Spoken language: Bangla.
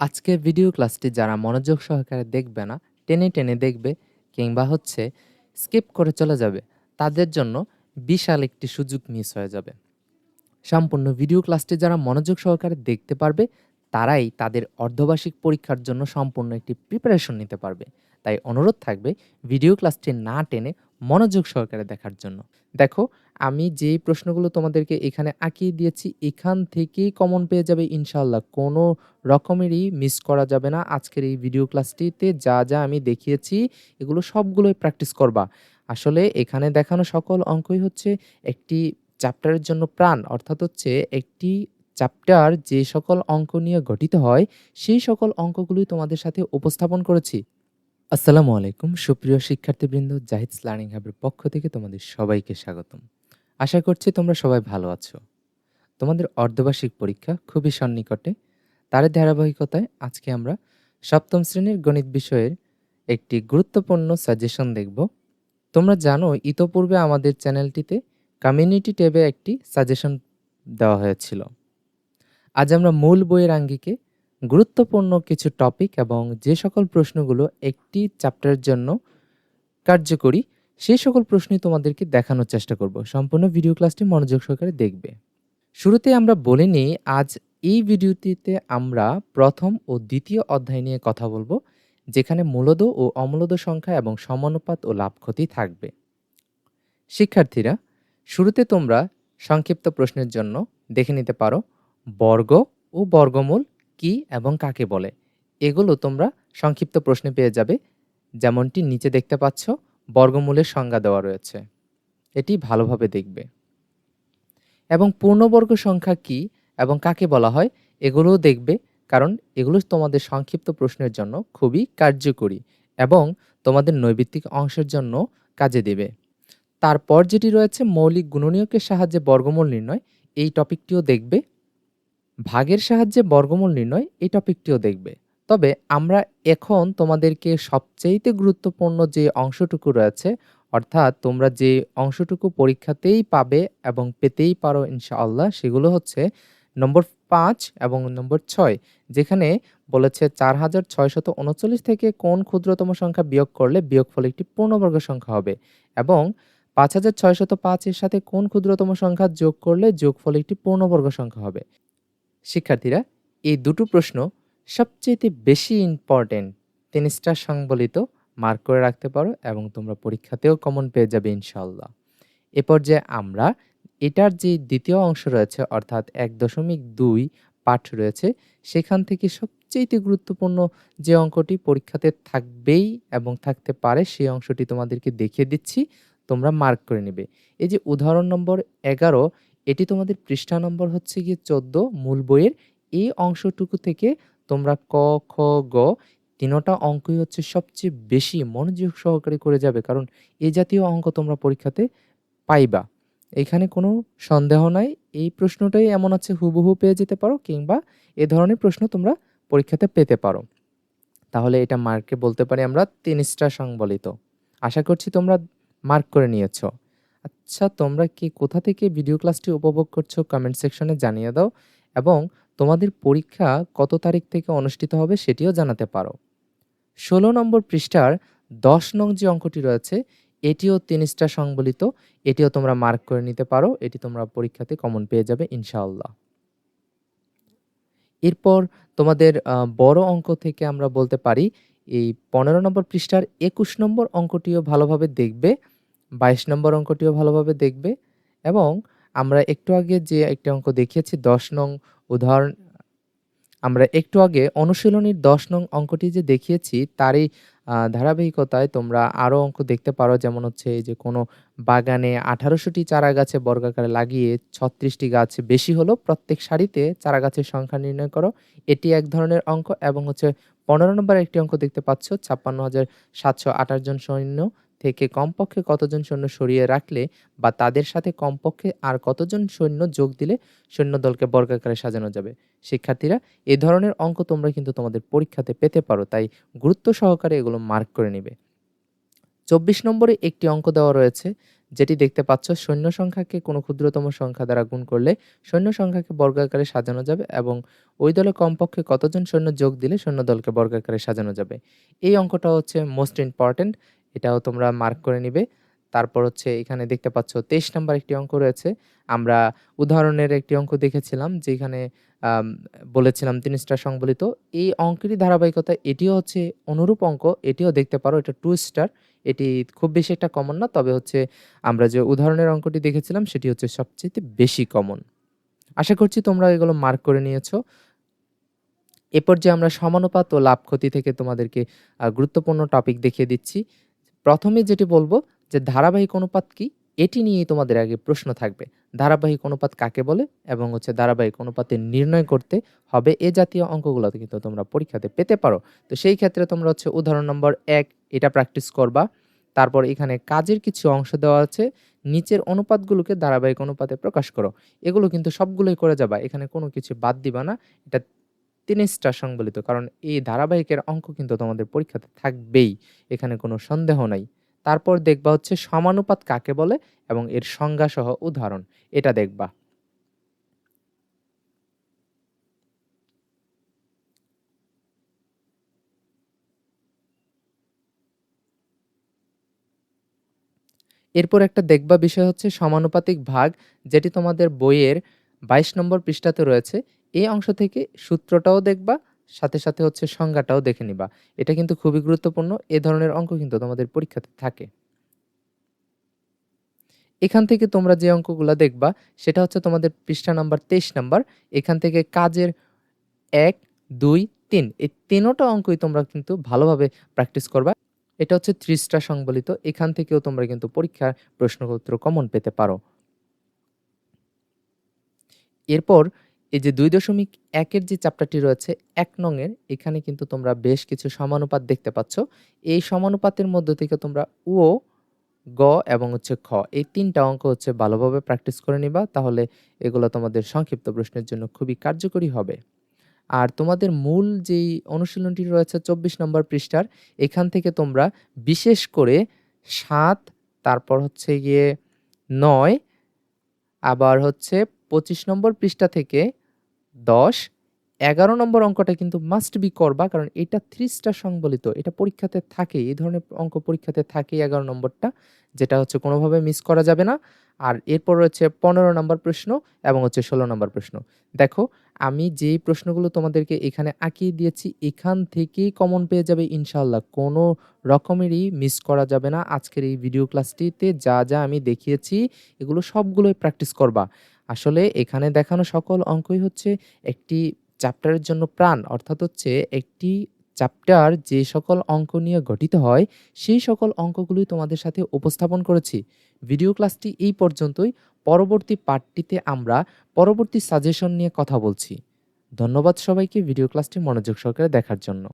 আজকের ভিডিও ক্লাসটি যারা মনোযোগ সহকারে দেখবে না, টেনে, টেনে দেখবে কিংবা হচ্ছে স্কিপ করে চলে যাবে, তাদের জন্য বিশাল একটি সুযোগ মিস হয়ে যাবে। সম্পূর্ণ ভিডিও ক্লাসটি যারা মনোযোগ সহকারে দেখতে পারবে, তারাই তাদের অর্ধবার্ষিক পরীক্ষার জন্য সম্পূর্ণ একটি প্রিপারেশন নিতে পারবে। তাই অনুরোধ থাকবে ভিডিও ক্লাসটি না টেনে মনোযোগ সহকারে দেখার জন্য। দেখো আমি যেই প্রশ্নগুলো তোমাদেরকে এখানে আঁকিয়ে দিয়েছি এখান থেকেই কমন পেয়ে যাবে ইনশাল্লাহ কোনো রকমেরই মিস করা যাবে না আজকের এই ভিডিও ক্লাসটিতে যা, যা আমি দেখিয়েছি এগুলো সবগুলোই প্র্যাকটিস করবা। আসলে এখানে দেখানো সকল অঙ্কই হচ্ছে একটি চ্যাপ্টারের জন্য প্রাণ। অর্থাৎ হচ্ছে একটি চ্যাপ্টার যে সকল অঙ্ক নিয়ে গঠিত হয়, সেই সকল অঙ্কগুলোই তোমাদের সাথে উপস্থাপন করেছি। আসসালামু আলাইকুম সুপ্রিয় শিক্ষার্থীবৃন্দ জাহিদ লার্নিং হাবের পক্ষ থেকে তোমাদের সবাইকে স্বাগতম। আশা করছি তোমরা সবাই ভালো আছো। তোমাদের অর্ধবার্ষিক পরীক্ষা খুবই সন্নিকটে। তার ধারাবাহিকতায় আজকে আমরা সপ্তম শ্রেণির গণিত বিষয়ের একটি গুরুত্বপূর্ণ সাজেশন দেখব। তোমরা জানো ইতোপূর্বে আমাদের চ্যানেলটিতে কমিউনিটি ট্যাবে একটি সাজেশন দেওয়া হয়েছিল। আজ আমরা মূল বইয়ের আঙ্গিকে গুরুত্বপূর্ণ কিছু টপিক এবং যে সকল প্রশ্নগুলো একটি চ্যাপ্টারের জন্য কার্যকরী, সেই সকল প্রশ্নই তোমাদেরকে দেখানোর চেষ্টা করব। সম্পূর্ণ ভিডিও ক্লাসটি মনোযোগ সহকারে দেখবে। শুরুতে আমরা বলে নিই আজ এই ভিডিওটিতে আমরা প্রথম ও দ্বিতীয় অধ্যায় নিয়ে কথা বলব, যেখানে মূলদ ও অমূলদ সংখ্যা এবং সমানুপাত ও লাভ ক্ষতি থাকবে। শিক্ষার্থীরা শুরুতে তোমরা সংক্ষিপ্ত প্রশ্নের জন্য দেখে নিতে পারো বর্গ ও বর্গমূল কি এবং কাকে বলে এগুলো তোমরা সংক্ষিপ্ত প্রশ্নে পেয়ে যাবে যেমনটি নিচে দেখতে পাচ্ছ বর্গমূলের সংজ্ঞা দেওয়া রয়েছে। এটি ভালোভাবে দেখবে। এবং পূর্ণবর্গ সংখ্যা কি এবং কাকে বলা হয়, এগুলোও দেখবে, কারণ এগুলো তোমাদের সংক্ষিপ্ত প্রশ্নের জন্য খুবই কার্যকরী এবং তোমাদের নৈবিত্তিক অংশের জন্য কাজে দেবে। তারপর যেটি রয়েছে মৌলিক গুণনীয়কের সাহায্যে বর্গমূল নির্ণয়, এই টপিকটিও দেখবে। ভাগের সাহায্যে বর্গমূল নির্ণয়, এই টপিকটিও দেখবে। তবে আমরা এখন তোমাদেরকে সবচাইতে গুরুত্বপূর্ণ যে অংশটুকু রয়েছে, অর্থাৎ তোমরা যে অংশটুকু পরীক্ষাতেই পাবে এবং পেতেই পারো ইনশাআল্লাহ, সেগুলো হচ্ছে নম্বর পাঁচ এবং নম্বর ছয়, যেখানে বলেছে চার হাজার ছয়শত উনচল্লিশ থেকে কোন ক্ষুদ্রতম সংখ্যা বিয়োগ করলে বিয়োগফল একটি পূর্ণবর্গ সংখ্যা হবে এবং পাঁচ হাজার ছয়শত পাঁচের সাথে কোন ক্ষুদ্রতম সংখ্যা যোগ করলে যোগফল একটি পূর্ণবর্গ সংখ্যা হবে। শিক্ষার্থীরা, এই দুটো প্রশ্ন সবচেয়ে বেশি ইম্পর্টেন্ট টেনিসটা সংবলিত মার্ক করে রাখতে পারো এবং তোমরা পরীক্ষাতেও কমন পেয়ে যাবে ইনশাল্লাহ এ পর্যায়ে আমরা এটার যে দ্বিতীয় অংশ রয়েছে, অর্থাৎ এক দশমিক দুই পাঠ রয়েছে, সেখান থেকে সবচেয়ে গুরুত্বপূর্ণ যে অঙ্কটি পরীক্ষাতে থাকবেই এবং থাকতে পারে, সেই অংশটি তোমাদেরকে দেখিয়ে দিচ্ছি, তোমরা মার্ক করে নেবে। এই যে উদাহরণ নম্বর এগারো, এটি তোমাদের পৃষ্ঠা নম্বর হচ্ছে গিয়ে চোদ্দ, মূল বইয়ের এই অংশটুকু থেকে তোমরা ক, খ, গ তিনোটা অঙ্কই হচ্ছে সবচেয়ে বেশি মনোযোগ সহকারে করে যাবে, কারণ এই জাতীয় অঙ্ক তোমরা পরীক্ষাতে পাইবা। এখানে কোনো সন্দেহ নাই, এই প্রশ্নটাই এমন আছে হুবহু পেয়ে যেতে পারো কিংবা এ ধরনের প্রশ্ন তোমরা পরীক্ষাতে পেতে পারো। তাহলে এটা মার্কে বলতে পারি আমরা তিন স্টার সংবলিত। আশা করছি তোমরা মার্ক করে নিয়েছ। আচ্ছা তোমরা কি কোথা থেকে ভিডিও ক্লাসটি উপভোগ করছ কমেন্ট সেকশনে জানিয়ে দাও এবং তোমাদের পরীক্ষা কত তারিখ থেকে অনুষ্ঠিত হবে সেটিও জানাতে পারো। ষোলো নম্বর পৃষ্ঠার দশ নং যে অঙ্কটি রয়েছে, এটিও তিন স্টার সংবলিত, এটিও তোমরা মার্ক করে নিতে পারো, এটি তোমরা পরীক্ষাতে কমন পেয়ে যাবে ইনশাআল্লাহ। এরপর তোমাদের বড় অঙ্ক থেকে আমরা বলতে পারি, এই পনেরো নম্বর পৃষ্ঠার একুশ নম্বর অঙ্কটিও ভালোভাবে দেখবে, বাইশ নম্বর অঙ্কটিও ভালোভাবে দেখবে এবং আমরা একটু আগে যে একটি অঙ্ক দেখিয়েছি, দশ নং উদাহরণ, আমরা একটু আগে অনুশীলনীর দশ নং অঙ্কটি যে দেখিয়েছি, তারই ধারাবাহিকতায় তোমরা আরও অঙ্ক দেখতে পারো, যেমন হচ্ছে যে কোনো বাগানে আঠারোশোটি চারা গাছে বর্গাকারে লাগিয়ে ছত্রিশটি গাছ বেশি হলো, প্রত্যেক সারিতে চারা গাছের সংখ্যা নির্ণয় করো। এটি এক ধরনের অঙ্ক এবং হচ্ছে পনেরো নম্বর একটি অঙ্ক দেখতে পাচ্ছ, ছাপ্পান্ন হাজার সাতশো আঠাশ জন সৈন্য থেকে কমপক্ষে কতজন সৈন্য সরিয়ে রাখলে বা তাদের সাথে কমপক্ষে আর কতজন সৈন্য যোগ দিলে সৈন্যদলকে বর্গাকারে সাজানো যাবে? শিক্ষার্থীরা, এ ধরনের অঙ্ক তোমরা কিন্তু তোমাদের পরীক্ষাতে পেতে পারো, তাই গুরুত্ব সহকারে এগুলো মার্ক করে নিবে। চব্বিশ নম্বরে একটি অঙ্ক দেওয়া রয়েছে, যেটি দেখতে পাচ্ছ, সৈন্য সংখ্যাকে কোনো ক্ষুদ্রতম সংখ্যা দ্বারা গুণ করলে সৈন্য সংখ্যাকে বর্গাকারে সাজানো যাবে এবং ওই দলে কমপক্ষে কতজন সৈন্য যোগ দিলে সৈন্য দলকে বর্গাকারে সাজানো যাবে। এই অঙ্কটা হচ্ছে মোস্ট ইম্পর্ট্যান্ট এটাও তোমরা মার্ক করে নিবে। তারপর হচ্ছে এখানে দেখতে পাচ্ছ তেইশ নাম্বার একটি অঙ্ক রয়েছে। আমরা উদাহরণের একটি অঙ্ক দেখেছিলাম, যেখানে বলেছিলাম তিন স্টার সংবলিত। এই অঙ্কেরই ধারাবাহিকতা এটিও হচ্ছে অনুরূপ অঙ্ক, এটিও দেখতে পারো, এটা টু স্টার এটি খুব বেশি একটা কমন না, তবে হচ্ছে আমরা যে উদাহরণের অঙ্কটি দেখেছিলাম, সেটি হচ্ছে সবচেয়ে বেশি কমন আশা করছি তোমরা এগুলো মার্ক করে নিয়েছো। এরপর যে আমরা সমানুপাত ও লাভ ক্ষতি থেকে তোমাদেরকে গুরুত্বপূর্ণ টপিক দেখিয়ে দিচ্ছি। প্রথমে যেটি বলব যে ধারাবাহিক অনুপাত কি? এটি নিয়েই তোমাদের আগে প্রশ্ন থাকবে। ধারাবাহিক অনুপাত কাকে বলে? এবং হচ্ছে ধারাবাহিক অনুপাতের নির্ণয় করতে হবে এ জাতীয় অঙ্কগুলো কিন্তু তোমরা পরীক্ষাতে পেতে পারো। তো সেই ক্ষেত্রে তোমরা হচ্ছে উদাহরণ নম্বর এক, এটা প্র্যাকটিস করবা। তারপর এখানে কাজের কিছু অংশ দেওয়া আছে। নিচের অনুপাতগুলোকে ধারাবাহিক অনুপাতে প্রকাশ করো। এগুলো কিন্তু সবগুলোই করে যাবা। এখানে কোনো কিছু বাদ দিবা না। এটা তিন সংবলিত, কারণ এই ধারাবাহিকের অঙ্ক কিন্তু তোমাদের পরীক্ষাতে থাকবেই, এখানে কোনো সন্দেহ নাই। তারপর দেখবা হচ্ছে সমানুপাত কাকে বলে এবং এর সংজ্ঞা সহ উদাহরণ, এটা দেখবা। এরপর একটা দেখবা বিষয় হচ্ছে সমানুপাতিক ভাগ, যেটি তোমাদের বইয়ের বাইশ নম্বর পৃষ্ঠাতে রয়েছে এই অংশ থেকে সূত্রটাও দেখবা, সাথে সাথে হচ্ছে সংজ্ঞাটাও দেখে নিবা। এটা কিন্তু খুবই গুরুত্বপূর্ণ, এ ধরনের অঙ্ক কিন্তু তোমাদের পরীক্ষাতে থাকে। এখান থেকে তোমরা যে অঙ্কগুলো দেখবা, সেটা হচ্ছে তোমাদের পৃষ্ঠা নাম্বার তেইশ নাম্বার। এখান থেকে কাজের এক, দুই, তিন, এই তিনোটা অঙ্কই তোমরা কিন্তু ভালোভাবে প্র্যাকটিস করবা। এটা হচ্ছে ত্রিশটা সংবলিত, এখান থেকেও তোমরা কিন্তু পরীক্ষার প্রশ্নপত্র কমন পেতে পারো। এরপর এই যে দুই দশমিক একের যে চ্যাপ্টারটি রয়েছে, এক নংয়ের, এখানে কিন্তু তোমরা বেশ কিছু সমানুপাত দেখতে পাচ্ছ। এই সমানুপাতের মধ্য থেকে তোমরা ও গ এবং হচ্ছে খ, এই তিনটা অঙ্ক হচ্ছে ভালোভাবে প্র্যাকটিস করে নিবা, তাহলে এগুলো তোমাদের সংক্ষিপ্ত প্রশ্নের জন্য খুবই কার্যকরী হবে। আর তোমাদের মূল যেই অনুশীলনটি রয়েছে চব্বিশ নম্বর পৃষ্ঠার, এখান থেকে তোমরা বিশেষ করে সাত, তারপর হচ্ছে গিয়ে নয়, আবার হচ্ছে পঁচিশ নম্বর পৃষ্ঠা থেকে দশ, এগারো নম্বর অঙ্কটা কিন্তু মাস্ট বি করবা, কারণ এটা থ্রি সংবলিত, এটা পরীক্ষাতে থাকে, এই ধরনের অঙ্ক পরীক্ষাতে থাকে এগারো নম্বরটা, যেটা হচ্ছে কোনোভাবে মিস করা যাবে না। আর এরপর রয়েছে পনেরো নম্বর প্রশ্ন এবং হচ্ছে ষোলো নম্বর প্রশ্ন। দেখো, আমি যেই প্রশ্নগুলো তোমাদেরকে এখানে আঁকিয়ে দিয়েছি, এখান থেকেই কমন পেয়ে যাবে ইনশাল্লাহ কোনো রকমেরই মিস করা যাবে না। আজকের এই ভিডিও ক্লাসটিতে যা যা আমি দেখিয়েছি, এগুলো সবগুলোই প্র্যাকটিস করবা। আসলে এখানে দেখানো সকল অঙ্কই হচ্ছে একটি চ্যাপ্টারের জন্য প্রাণ, অর্থাৎ হচ্ছে একটি চ্যাপ্টার যে সকল অঙ্ক নিয়ে গঠিত হয়, সেই সকল অঙ্কগুলি তোমাদের সাথে উপস্থাপন করেছি। ভিডিও ক্লাসটি এই পর্যন্তই। পরবর্তী পার্টটিতে আমরা পরবর্তী সাজেশন নিয়ে কথা বলছি। ধন্যবাদ সবাইকে ভিডিও ক্লাসটি মনোযোগ সহকারে দেখার জন্য।